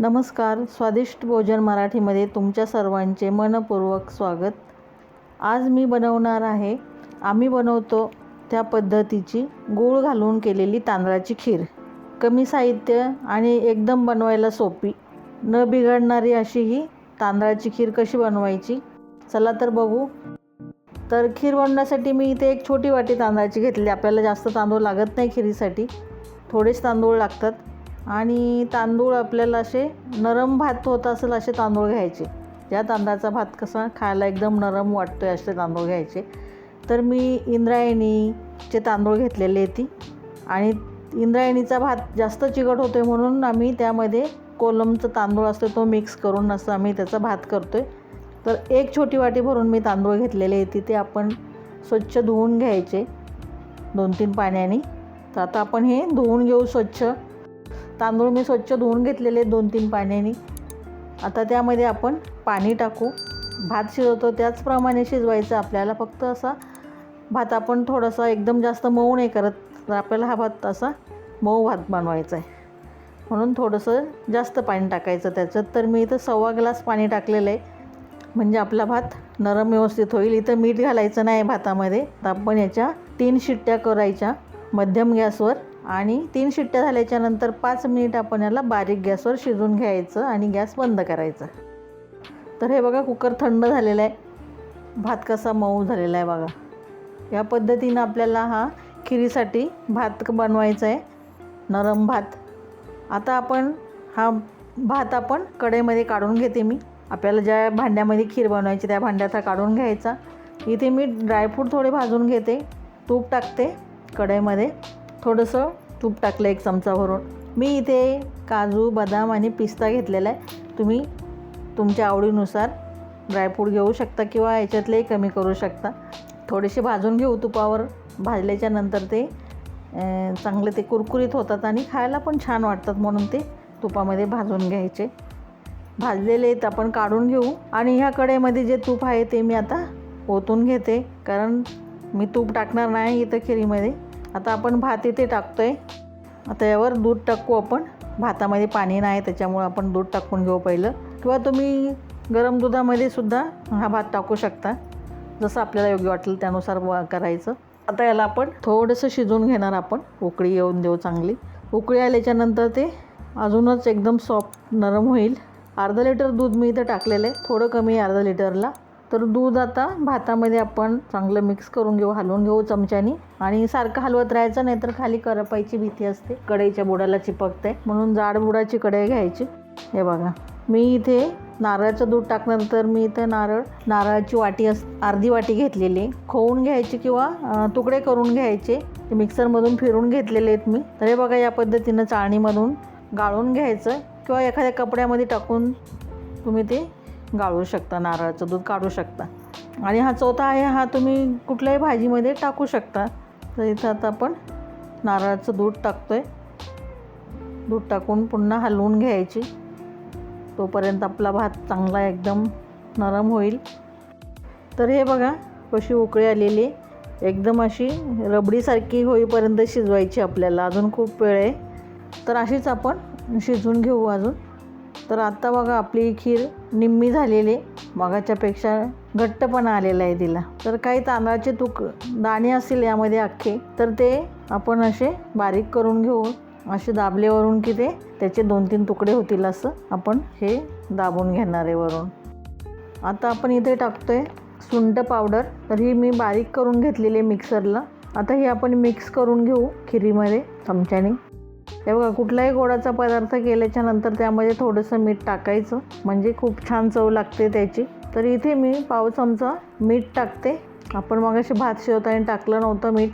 नमस्कार. स्वादिष्ट भोजन मराठीमध्ये तुमच्या सर्वांचे मनपूर्वक स्वागत. आज मी बनवणार आहे आम्ही बनवतो त्या पद्धतीची गूळ घालून केलेली तांदळाची खीर. कमी साहित्य आणि एकदम बनवायला सोपी न बिघडणारी अशी ही तांदळाची खीर कशी बनवायची? चला तर बघू. तर खीर बनवण्यासाठी मी इथे एक छोटी वाटी तांदळाची घेतली आपल्याला जास्त तांदूळ लागत नाही खिरीसाठी. थोडेच तांदूळ लागतात. आणि तांदूळ आपल्याला असे नरम भात होत असेल असे तांदूळ घ्यायचे. ज्या तांदळाचा भात कसा खायला एकदम नरम वाटतो आहे असे तांदूळ घ्यायचे. तर मी इंद्रायणीचे तांदूळ घेतलेले ती. आणि इंद्रायणीचा भात जास्त चिकट होतो आहे म्हणून आम्ही त्यामध्ये कोलमचा तांदूळ असतो तो मिक्स करून असं आम्ही त्याचा भात करतो आहे तर एक छोटी वाटी भरून मी तांदूळ घेतलेले आहे ते आपण स्वच्छ धुवून घ्यायचे दोन तीन पाण्याने. तर आता आपण हे धुवून घेऊ स्वच्छ. तांदूळ मी स्वच्छ धुवून घेतलेले दोन तीन पाण्याने. आता त्यामध्ये आपण पाणी टाकू. भात शिजवतो त्याचप्रमाणे शिजवायचं आपल्याला फक्त असा भात आपण थोडासा एकदम जास्त मऊ नाही करत. तर आपल्याला हा भात असा मऊ भात बनवायचा आहे. म्हणून थोडंसं जास्त पाणी टाकायचं त्याच्यात. तर मी इथं सव्वा ग्लास पाणी टाकलेलं आहे. म्हणजे आपला भात नरम व्यवस्थित होईल. इथं मीठ घालायचं नाही भातामध्ये. तर आपण याच्या तीन शिट्ट्या करायच्या. मध्यम गॅसवर. आणि तीन शिट्ट्या झाल्याच्यानंतर पाच मिनिट आपण याला बारीक गॅसवर शिजून घ्यायचं आणि गॅस बंद करायचा. तर हे बघा कुकर थंड झालेला आहे. भात कसा मऊ झालेला आहे बघा. या पद्धतीनं आपल्याला हा खिरीसाठी भात बनवायचा आहे. नरम भात. आता आपण हा भात आपण कढईमध्ये काढून घेते मी. आपल्याला ज्या भांड्यामध्ये खीर बनवायची त्या भांड्यात हा काढून घ्यायचा. इथे मी ड्रायफ्रूट थोडे भाजून घेते. तूप टाकते कढईमध्ये. थोडंसं तूप टाकलं एक चमचा भरून. मी इथे काजू बदाम आणि पिस्ता घेतलेला आहे. तुम्ही तुमच्या आवडीनुसार ड्रायफ्रूट घेऊ शकता किंवा याच्यातलेही कमी करू शकता. थोडेसे भाजून घेऊ तुपावर. भाजल्याच्या नंतर ते चांगले ते कुरकुरीत होतात आणि खायला पण छान वाटतात म्हणून ते तुपामध्ये भाजून घ्यायचे. भाजलेले आहेत आपण काढून घेऊ. आणि ह्या कढईमध्ये जे तूप आहे ते मी आता ओतून घेते. कारण मी तूप टाकणार नाही इथं खिरीमध्ये. आता आपण भात इथे टाकतो आहे आता यावर दूध टाकू आपण. भातामध्ये पाणी नाही त्याच्यामुळं आपण दूध टाकून घेऊ पहिलं. किंवा तुम्ही गरम दुधामध्ये सुद्धा हा भात टाकू शकता. जसं आपल्याला योग्य वाटेल त्यानुसार व- करायचं. आता याला आपण थोडंसं शिजवून घेणार आपण. उकळी येऊन देऊ चांगली. उकळी आल्याच्यानंतर ते अजूनच एकदम सॉफ्ट नरम होईल. अर्धा लिटर दूध मी इथं टाकलेलं आहे. थोडं कमी अर्धा लिटरला तर दूध आता भातामध्ये आपण चांगलं मिक्स करून घेऊ हलवून घेऊ चमच्यानी. आणि सारखं हलवत राहायचं नाही तर खाली करपायची भीती असते. कढईच्या बुडाला चिपकते. म्हणून जाड बुडाची कढई घ्यायची. हे बघा. मी इथे नारळाचं दूध टाकल्यानंतर मी इथं नारळ नारळाची वाटी अस अर्धी वाटी घेतलेली. आहे. खोवून घ्यायची किंवा तुकडे करून घ्यायचे. ते मिक्सरमधून फिरून घेतलेले आहेत मी. तर हे बघा या पद्धतीनं चाळणीमधून गाळून घ्यायचं. किंवा एखाद्या कपड्यामध्ये टाकून तुम्ही ते गाळू शकता नारळाचं दूध काढू शकता. आणि हा चौथा आहे हा तुम्ही कुठल्याही भाजीमध्ये टाकू शकता. तर इथं आता आपण नारळाचं दूध टाकतो आहे दूध टाकून पुन्हा हलवून घ्यायची. तोपर्यंत आपला भात चांगला एकदम नरम होईल. तर हे बघा कशी उकळी आलेली एकदम अशी रबडीसारखी होईपर्यंत शिजवायची आपल्याला. अजून खूप वेळ आहे. तर अशीच आपण शिजवून घेऊ अजून. तर आत्ता बघा आपली खीर निम्मी झालेली आहे. मगाच्यापेक्षा घट्टपणा आलेला आहे तिला. तर काही तांदळाचे तुक दाणे असतील यामध्ये अख्खे तर ते आपण असे बारीक करून घेऊ. असे दाबलेवरून की ते त्याचे दोन तीन तुकडे होतील असं आपण हे दाबून घेणार आहे वरून. आता आपण इथे टाकतो आहे सुंट पावडर. तर ही मी बारीक करून घेतलेली आहे मिक्सरला आता हे आपण मिक्स करून घेऊ खिरीमध्ये चमच्याने. हे बघा कुठलाही गोडाचा पदार्थ केल्याच्यानंतर त्यामध्ये थोडंसं मीठ टाकायचं. म्हणजे खूप छान चव लागते त्याची. तर इथे मी पाव चमचा मीठ टाकते. आपण मग असे भात शिजवताना टाकलं नव्हतं मीठ.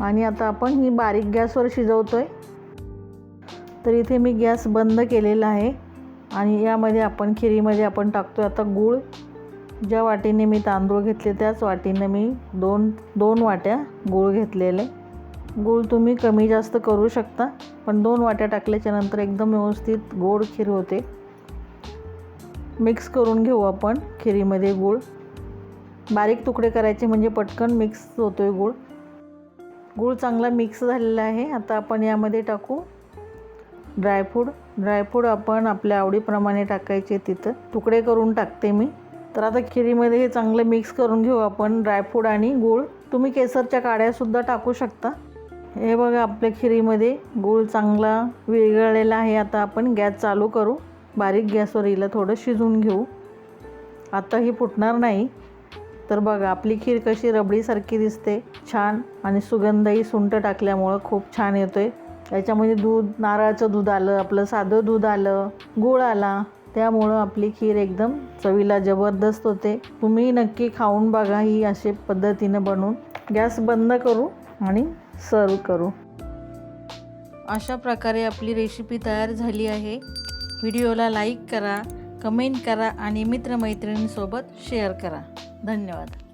आणि आता आपण ही बारीक गॅसवर शिजवतो आहे तर इथे मी गॅस बंद केलेला आहे. आणि यामध्ये आपण खिरीमध्ये आपण टाकतो आता गूळ. ज्या वाटीने मी तांदूळ घेतले त्याच वाटीने मी दोन दोन वाट्या गूळ घेतलेले. गूळ तुम्ही कमी जास्त करू शकता पण दोन वाट्या टाकल्याच्या नंतर एकदम व्यवस्थित गोड खीर होते. मिक्स करून घेऊ आपण खिरीमध्ये गूळ. बारीक तुकडे करायचे म्हणजे पटकन मिक्स होतो आहे गूळ. गूळ चांगला मिक्स झालेला आहे. आता आपण यामध्ये टाकू ड्रायफ्रूट ड्रायफ्रूट आपण आपल्या आवडीप्रमाणे टाकायचे तिथं. तुकडे करून टाकते मी. तर आता खिरीमध्ये हे चांगलं मिक्स करून घेऊ आपण ड्रायफ्रूट आणि गूळ. तुम्ही केसरच्या काड्यासुद्धा टाकू शकता. हे बघा आपल्या खिरीमध्ये गूळ चांगला विरघळलेला आहे. आता आपण गॅस चालू करू. बारीक गॅसवर हिला थोडं शिजवून घेऊ. आता ही फुटणार नाही. तर बघा आपली खीर कशी रबडीसारखी दिसते. छान आणि सुगंधही सुंट टाकल्यामुळं खूप छान येतो आहे त्याच्यामध्ये दूध नारळाचं दूध आलं आपलं साधं दूध आलं गूळ आला. त्यामुळं आपली खीर एकदम चवीला जबरदस्त होते. तुम्ही नक्की खाऊन बघा ही असे पद्धतीनं बनवून. गॅस बंद करू आणि सर्व करू. अशा प्रकारे आपली रेसिपी तयार झाली आहे. व्हिडिओला लाईक करा कमेंट करा आणि मित्रमैत्रिणींसोबत शेअर करा. धन्यवाद.